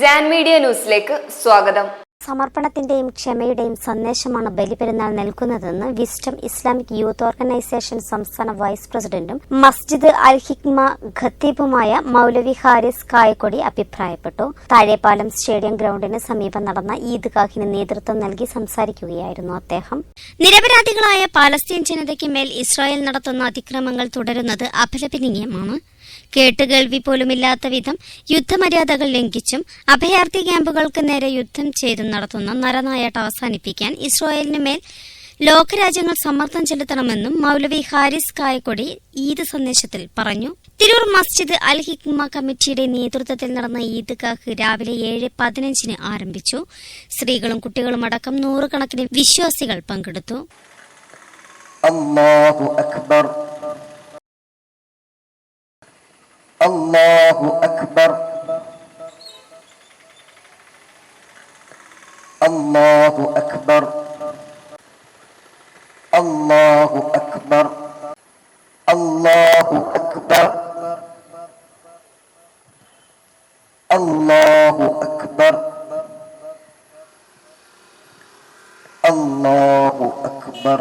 Jan media ന്യൂസിലേക്ക് സ്വാഗതം. സമർപ്പണത്തിന്റെയും ക്ഷമയുടെയും സന്ദേശമാണ് ബലിപെരുന്നാൾ നൽകുന്നതെന്ന് വിസ്റ്റം ഇസ്ലാമിക് യൂത്ത് ഓർഗനൈസേഷൻ സംസ്ഥാന വൈസ് പ്രസിഡന്റും മസ്ജിദ് അൽ ഹിക്മ ഖത്തീബുമായ മൗലവി ഹാരിസ് കായക്കൊടി അഭിപ്രായപ്പെട്ടു. താഴെപ്പാലം സ്റ്റേഡിയം ഗ്രൗണ്ടിന് സമീപം നടന്ന ഈദ്ഗാഹിന് നേതൃത്വം നൽകി സംസാരിക്കുകയായിരുന്നു അദ്ദേഹം. നിരപരാധികളായ പാലസ്തീൻ ജനതയ്ക്ക് മേൽ ഇസ്രായേൽ നടത്തുന്ന അതിക്രമങ്ങൾ തുടരുന്നത് അപലപനീയമാണ്. കേട്ടുകേൾവി പോലുമില്ലാത്ത വിധം യുദ്ധമര്യാദകൾ ലംഘിച്ചും അഭയാർത്ഥി ക്യാമ്പുകൾക്ക് നേരെ യുദ്ധം ചെയ്തും നടത്തുന്ന നരനായട്ട് അവസാനിപ്പിക്കാൻ ഇസ്രായേലിന് മേൽ ലോകരാജ്യങ്ങൾ സമ്മർദ്ദം ചെലുത്തണമെന്നും മൗലവി ഹാരിസ് കായക്കൊടി ഈദ് സന്ദേശത്തിൽ പറഞ്ഞു. തിരൂർ മസ്ജിദ് അൽ ഹിക്മ കമ്മിറ്റിയുടെ നേതൃത്വത്തിൽ നടന്ന ഈദ്ഗാഹ് രാവിലെ ഏഴ് പതിനഞ്ചിന് ആരംഭിച്ചു. സ്ത്രീകളും കുട്ടികളും അടക്കം നൂറുകണക്കിന് വിശ്വാസികൾ പങ്കെടുത്തു. അക്ബർ. الله أكبر. الله أكبر. الله أكبر. الله أكبر. الله أكبر. الله أكبر.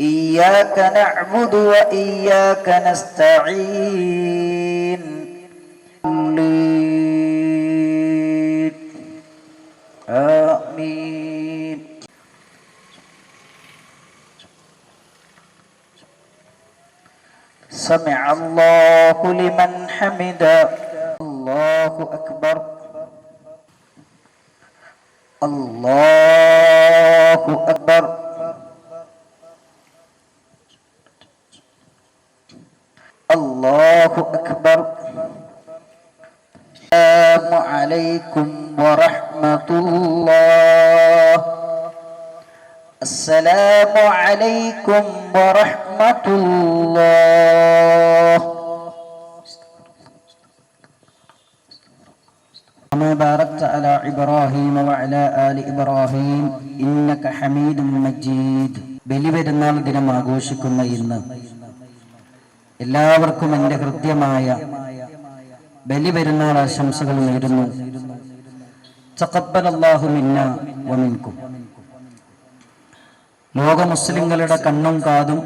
إياك نعبد وإياك نستعين. سمع الله لمن حمد الله أكبر. الله أكبر. الله أكبر. السلام عليكم ورحمة الله. السلام عليكم ورحمة الله كما باركت على إبراهيم وعلى آل إبراهيم إنك حميد مجيد ബലിപെരുന്നാൾ ദിനം ആഘോഷിക്കുന്ന ഇന്ന് എല്ലാവർക്കും എൻ്റെ ഹൃദ്യമായ ബലിപെരുന്നാൾ ആശംസകൾ നേരുന്നു തഖബ്ബലല്ലാഹു മിന്ന വമിൻകും ലോക മുസ്ലിങ്ങളുടെ കണ്ണും കാതും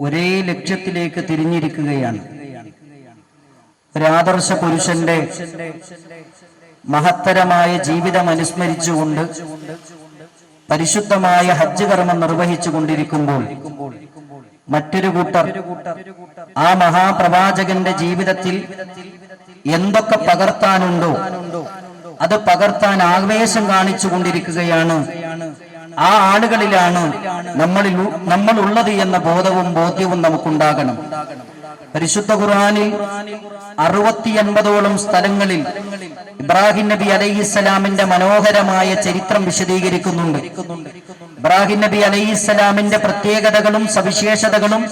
ഒരേ ലക്ഷ്യത്തിലേക്ക് തിരിഞ്ഞിരിക്കുകയാണ്. ഒരാദർശ പുരുഷന്റെ മഹത്തരമായ ജീവിതം അനുസ്മരിച്ചുകൊണ്ട് പരിശുദ്ധമായ ഹജ്ജ് കർമ്മം നിർവഹിച്ചു കൊണ്ടിരിക്കുമ്പോൾ മറ്റൊരു കൂട്ടർ ആ മഹാപ്രവാചകന്റെ ജീവിതത്തിൽ എന്തൊക്കെ പകർത്താനുണ്ടോ അത് പകർത്താൻ ആവേശം കാണിച്ചു കൊണ്ടിരിക്കുകയാണ് ആ ആളുകളിലാണ് നമ്മളിൽ നമ്മൾ ഉള്ളത് എന്ന ബോധവും ബോധ്യവും നമുക്കുണ്ടാകണം. പരിശുദ്ധ ഖുർആാനിൽ അറുപത്തി അൻപതോളം സ്ഥലങ്ങളിൽ ഇബ്രാഹിം നബി അലൈഹിസ്സലാമിന്റെ മനോഹരമായ ചരിത്രം വിശദീകരിക്കുന്നുണ്ട്. ഇബ്രാഹിം നബി അലൈഹിസ്സലാമിന്റെ പ്രത്യേകതകളും സവിശേഷതകളും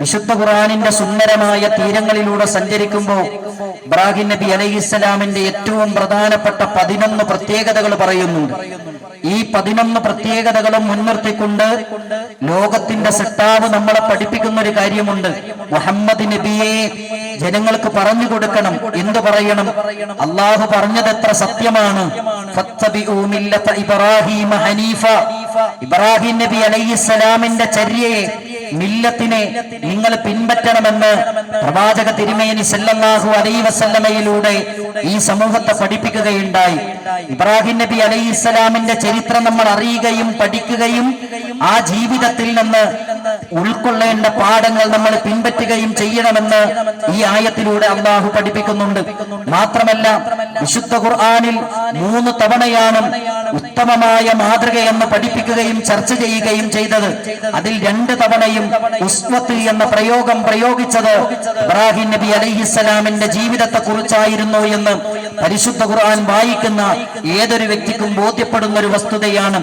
വിശുദ്ധ ഖുർആനിന്റെ സുന്ദരമായ തീരങ്ങളിലൂടെ സഞ്ചരിക്കുമ്പോൾ ഇബ്രാഹിം നബി അലൈഹിസ്സലാമിന്റെ ഏറ്റവും പ്രധാനപ്പെട്ട പതിനൊന്ന് പ്രത്യേകതകൾ പറയുന്നുണ്ട് ഈ പതിനൊന്ന് പ്രത്യേകതകളും മുൻനിർത്തിക്കൊണ്ട് ലോകത്തിന്റെ സട്ടാവ് നമ്മളെ പഠിപ്പിക്കുന്ന ഒരു കാര്യമുണ്ട്. മുഹമ്മദ് നബിയെ ജനങ്ങൾക്ക് പറഞ്ഞു കൊടുക്കണം. എന്തു പറയണം? അള്ളാഹു പറഞ്ഞത് എത്ര സത്യമാണ്. ഇബ്രാഹീമ ഹനീഫ. ഇബ്രാഹിം നബി അലൈഹിസ്സലാമിന്റെ ചര്യയെ മില്ലത്തിനെ നിങ്ങൾ പിൻപറ്റണമെന്ന് പ്രവാചക തിരുമേനി സല്ലല്ലാഹു അലൈ വസല്ലമയിലൂടെ ഈ സമൂഹത്തെ പഠിപ്പിക്കുകയുണ്ടായി. ഇബ്രാഹിം നബി അലൈഹിസ്സലാമിന്റെ ചരിത്രം നമ്മൾ അറിയുകയും പഠിക്കുകയും ആ ജീവിതത്തിൽ നിന്ന് ഉൾക്കൊള്ളേണ്ട പാഠങ്ങൾ നമ്മൾ പിൻപറ്റുകയും ചെയ്യണമെന്ന് ഈ ആയത്തിലൂടെ അള്ളാഹു പഠിപ്പിക്കുന്നുണ്ട്. മാത്രമല്ല വിശുദ്ധ ഖുർആാനിൽ മൂന്ന് തവണയാണ് ഉത്തമമായ മാതൃകയെന്ന് പഠിപ്പിക്കുകയും ചർച്ച ചെയ്യുകയും ചെയ്തത്. അതിൽ രണ്ട് തവണയും ഉസ്മത്ത് എന്ന പ്രയോഗം പ്രയോഗിച്ചത് ഇബ്രാഹിം നബി അലൈഹിസ്സലാമിന്റെ ജീവിതത്തെ കുറിച്ചായിരുന്നു എന്ന് പരിശുദ്ധ ഖുർആൻ വായിക്കുന്ന ഏതൊരു വ്യക്തിക്കും ബോധ്യപ്പെടുന്ന ഒരു വസ്തുതയാണ്.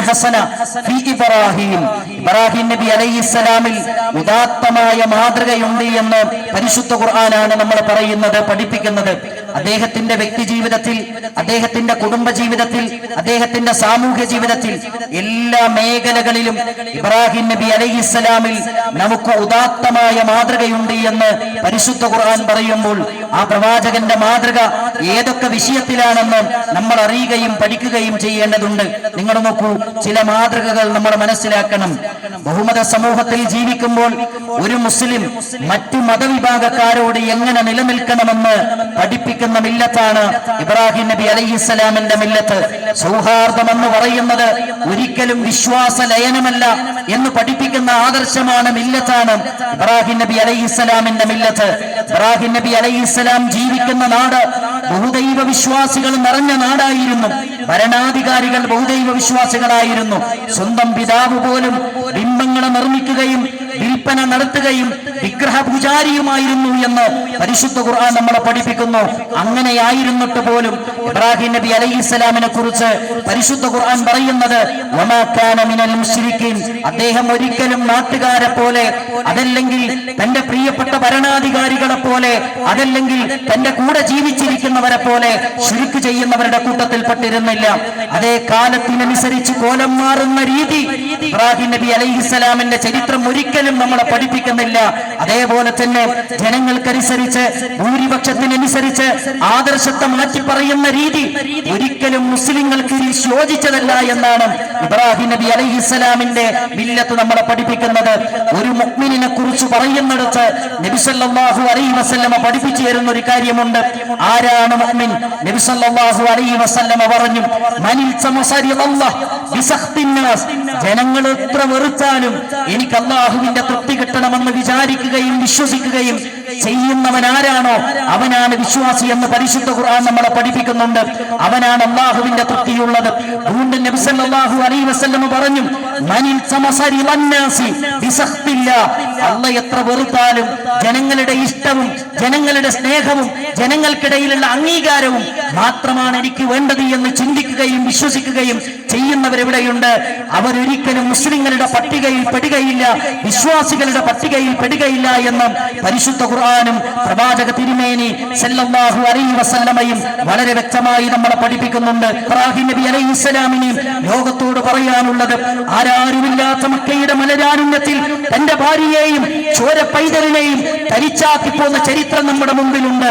ഹസന ഫി ഇബ്രാഹിം. ഇബ്രാഹിം. നബി അലൈഹിസ്സലാമിൽ ഉദാത്തമായ മാതൃകയുണ്ട് എന്ന് പരിശുദ്ധ ഖുർആനാണ് നമ്മൾ പറയുന്നത് പഠിപ്പിക്കുന്നത്. അദ്ദേഹത്തിന്റെ വ്യക്തി ജീവിതത്തിൽ അദ്ദേഹത്തിന്റെ കുടുംബ ജീവിതത്തിൽ അദ്ദേഹത്തിന്റെ സാമൂഹ്യ ജീവിതത്തിൽ എല്ലാ മേഖലകളിലും ഇബ്രാഹിം നബി അലൈഹിസ്സലാമിൽ നമുക്ക് ഉദാത്തമായ മാതൃകയുണ്ട് എന്ന് പരിശുദ്ധ ഖുർആൻ പറയുമ്പോൾ ആ പ്രവാചകന്റെ മാതൃക ഏതൊക്കെ വിഷയത്തിലാണെന്നും നമ്മൾ അറിയുകയും പഠിക്കുകയും ചെയ്യേണ്ടതുണ്ട്. നിങ്ങൾ നോക്കൂ ചില മാതൃകകൾ നമ്മൾ മനസ്സിലാക്കണം. ബഹുമത സമൂഹത്തിൽ ജീവിക്കുമ്പോൾ ഒരു മുസ്ലിം മറ്റു മതവിഭാഗക്കാരോട് എങ്ങനെ നിലനിൽക്കണമെന്ന് പഠിപ്പിക്കുന്ന മില്ലത്താണ് ഇബ്രാഹിം നബി അലൈഹിസ്സലാമിന്റെ മില്ലത്ത്. സൗഹാർദ്ദം എന്ന് പറയുന്നത് ഒരിക്കലും വിശ്വാസ ലയനമല്ല എന്ന് പഠിപ്പിക്കുന്ന ആദർശമാണ് മില്ലത്താണ് ഇബ്രാഹിം നബി അലൈഹിസ്സലാമിന്റെ മില്ലത്ത്. ഇബ്രാഹിം നബി അലൈഹിസ്സലാം ജീവിക്കുന്ന നാട് ബഹുദൈവ വിശ്വാസികൾ നിറഞ്ഞ നാടായിരുന്നു. ഭരണാധികാരികൾ ബഹുദൈവ വിശ്വാസികളായിരുന്നു. സ്വന്തം പിതാവ് പോലും ബിംബങ്ങളെ നിർമ്മിക്കുകയും വിൽപ്പന നടത്തുകയും വിഗ്രഹപൂജാരിയുമായിരുന്നു എന്ന് പരിശുദ്ധ ഖുർആൻ നമ്മളെ പഠിപ്പിക്കുന്നു. അങ്ങനെയായിരുന്നിട്ട് പോലും ഇബ്രാഹിം നബി അലൈഹിസ്സലാമിനെ കുറിച്ച് പരിശുദ്ധ ഖുർആൻ പറയുന്നത് അദ്ദേഹം ഒരിക്കലും നാട്ടുകാരെ പോലെ അതല്ലെങ്കിൽ തന്റെ പ്രിയപ്പെട്ട ഭരണാധികാരികളെ പോലെ അതല്ലെങ്കിൽ തന്റെ കൂടെ ജീവിച്ചിരിക്കുന്നവരെ പോലെ ശുരുക്ക് ചെയ്യുന്നവരുടെ കൂട്ടത്തിൽ പെട്ടിരുന്നില്ല അതേ കാലത്തിനനുസരിച്ച് കോലം മാറുന്ന രീതി ഇബ്രാഹിം നബി അലൈഹിസ്സലാമിന്റെ ചരിത്രം ഒരിക്കലും നമ്മളെ പഠിപ്പിക്കുന്നില്ല. അതേപോലെ തന്നെ ജനങ്ങൾക്കനുസരിച്ച് ഭൂരിപക്ഷത്തിനനുസരിച്ച് ആദർശത്തെ മാറ്റി പറയുന്ന രീതി ഒരിക്കലും മുസ്ലിങ്ങൾക്ക് യോജിച്ചതല്ല എന്നാണ് ഇബ്രാഹിം നബി അലഹിസ്സലാമിന്റെ മില്ലത്ത് നമ്മളെ പഠിപ്പിക്കുന്നത്. ഒരു മുക്മിനെ കുറിച്ച് പറയുന്നിടത്ത് നബിസല്ലാഹു അലൈഹി വസല്ലമ പഠിപ്പിച്ചു തരുന്ന ഒരു കാര്യമുണ്ട്. ആരാണ് മുഅ്മിൻ? നബിസല്ലാഹു അലൈഹി വസല്ലമ പറഞ്ഞു മനിൽ ജനങ്ങൾ എത്ര വെറുത്താലും എനിക്ക് അള്ളാഹുവിന്റെ തൃപ്തി കിട്ടണമെന്ന് വിചാരിക്കുകയും വിശ്വസിക്കുകയും ചെയ്യുന്നവൻ ആരാണോ അവനാണ് വിശ്വാസി എന്ന് പരിശുദ്ധ ഖുർആൻ നമ്മളെ പഠിപ്പിക്കുന്നുണ്ട്. അവനാണ് അള്ളാഹുവിന്റെ തൃപ്തിയുള്ളത്. വീണ്ടും നബി സല്ലല്ലാഹു അലൈഹി വസല്ലം പറഞ്ഞു അല്ല എത്ര വെറുത്താലും ജനങ്ങളുടെ ഇഷ്ടവും ജനങ്ങളുടെ സ്നേഹവും ജനങ്ങൾക്കിടയിലുള്ള അംഗീകാരവും മാത്രമാണ് എനിക്ക് വേണ്ടത് എന്ന് ചിന്തിക്കുകയും വിശ്വസിക്കുകയും ചെയ്യുന്നവരെവിടെയുണ്ട്. അവരൊരിക്കലും മുസ്ലിങ്ങളുടെ പട്ടികയിൽ പെടുകയില്ല വിശ്വാസികളുടെ പട്ടികയിൽ പെടുകയില്ല എന്ന് പരിശുദ്ധ ഖുർആാനും പ്രവാചക തിരുമേനി സല്ലല്ലാഹു അലൈഹി വസല്ലമയും വളരെ വ്യക്തമായി നമ്മളെ പഠിപ്പിക്കുന്നുണ്ട്. നബി അലൈഹി ഇസ്ലാമിനെയും ലോകത്തോട് പറയാനുള്ളത് ആരാരുമില്ലാത്ത മക്കയുടെ മലരാരുണ്യത്തിൽ തന്റെ ഭാര്യയെയും ചോര പൈതലിനെയും തരിച്ചാക്കി പോന്ന ചരിത്രം നമ്മുടെ മുമ്പിലുണ്ട്.